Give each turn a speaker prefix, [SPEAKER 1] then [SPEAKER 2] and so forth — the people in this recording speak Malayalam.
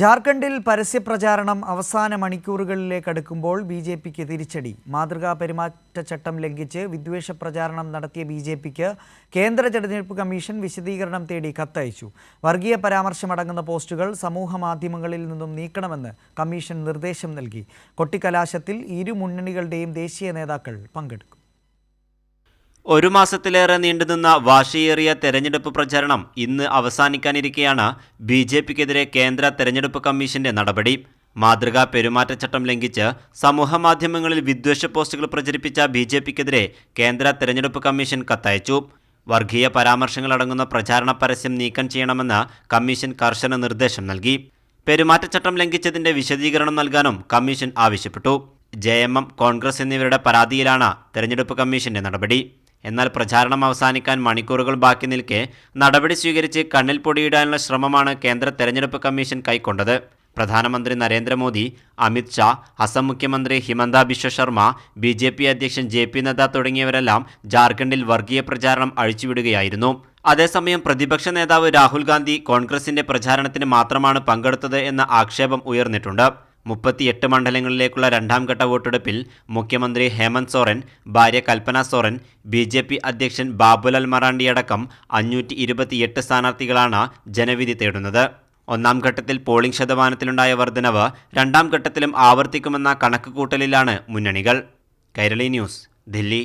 [SPEAKER 1] ജാർഖണ്ഡിൽ പരസ്യപ്രചാരണം അവസാന മണിക്കൂറുകളിലേക്ക് അടുക്കുമ്പോൾ ബി ജെ പിക്ക് തിരിച്ചടി. മാതൃകാ പെരുമാറ്റച്ചട്ടം ലംഘിച്ച് വിദ്വേഷ പ്രചാരണം നടത്തിയ ബി ജെ പിക്ക് കേന്ദ്ര തെരഞ്ഞെടുപ്പ് കമ്മീഷൻ വിശദീകരണം തേടി കത്തയച്ചു. വർഗീയ പരാമർശമടങ്ങുന്ന പോസ്റ്റുകൾ സമൂഹ മാധ്യമങ്ങളിൽ നിന്നും നീക്കണമെന്ന് കമ്മീഷൻ നിർദ്ദേശം നൽകി. കൊട്ടിക്കലാശത്തിൽ ഇരു മുന്നണികളുടെയും ദേശീയ നേതാക്കൾ പങ്കെടുക്കും.
[SPEAKER 2] ഒരു മാസത്തിലേറെ നീണ്ടുനിന്ന വാശിയേറിയ തെരഞ്ഞെടുപ്പ് പ്രചാരണം ഇന്ന് അവസാനിക്കാനിരിക്കെയാണ് ബി ജെ പിക്കെതിരെ കേന്ദ്ര തെരഞ്ഞെടുപ്പ് കമ്മീഷന്റെ നടപടി. മാതൃകാ പെരുമാറ്റച്ചട്ടം ലംഘിച്ച് സമൂഹമാധ്യമങ്ങളിൽ വിദ്വേഷ പോസ്റ്റുകൾ പ്രചരിപ്പിച്ച ബി ജെ പിക്കെതിരെ കേന്ദ്ര തെരഞ്ഞെടുപ്പ് കമ്മീഷൻ കത്തയച്ചു. വർഗീയ പരാമർശങ്ങളടങ്ങുന്ന പ്രചാരണ പരസ്യം നീക്കം ചെയ്യണമെന്ന് കമ്മീഷൻ കർശന നിർദ്ദേശം നൽകി. പെരുമാറ്റച്ചട്ടം ലംഘിച്ചതിന്റെ വിശദീകരണം നൽകാനും കമ്മീഷൻ ആവശ്യപ്പെട്ടു. ജെ കോൺഗ്രസ് എന്നിവരുടെ പരാതിയിലാണ് തെരഞ്ഞെടുപ്പ് കമ്മീഷന്റെ നടപടി. എന്നാൽ പ്രചാരണം അവസാനിക്കാൻ മണിക്കൂറുകൾ ബാക്കി നിൽക്കെ നടപടി സ്വീകരിച്ച് കണ്ണിൽ പൊടിയിടാനുള്ള ശ്രമമാണ് കേന്ദ്ര തെരഞ്ഞെടുപ്പ് കമ്മീഷൻ കൈക്കൊണ്ടത്. പ്രധാനമന്ത്രി നരേന്ദ്രമോദി അമിത്ഷാ അസം മുഖ്യമന്ത്രി Himanta Biswa Sharma B J P അധ്യക്ഷൻ ജെ പി നദ്ദ തുടങ്ങിയവരെല്ലാം ജാർഖണ്ഡിൽ വർഗീയ പ്രചാരണം അഴിച്ചുവിടുകയായിരുന്നു. അതേസമയം പ്രതിപക്ഷ നേതാവ് രാഹുൽ ഗാന്ധി കോൺഗ്രസിന്റെ പ്രചാരണത്തിന് മാത്രമാണ് പങ്കെടുത്തത് എന്ന ആക്ഷേപം ഉയർന്നിട്ടുണ്ട്. മുപ്പത്തിയെട്ട് മണ്ഡലങ്ങളിലേക്കുള്ള രണ്ടാം ഘട്ട വോട്ടെടുപ്പിൽ മുഖ്യമന്ത്രി ഹേമന്ത് സോറൻ ഭാര്യ Kalpana Soren B J P അധ്യക്ഷൻ ബാബുലാൽ മറാണ്ടിയടക്കം അഞ്ഞൂറ്റി ഇരുപത്തിയെട്ട് സ്ഥാനാർത്ഥികളാണ് ജനവിധി തേടുന്നത്. ഒന്നാം ഘട്ടത്തിൽ പോളിംഗ് ശതമാനത്തിലുണ്ടായ വർധനവ് രണ്ടാം ഘട്ടത്തിലും ആവർത്തിക്കുമെന്ന കണക്കുകൂട്ടലിലാണ് മുന്നണികൾ. കൈരളി ന്യൂസ് ദില്ലി.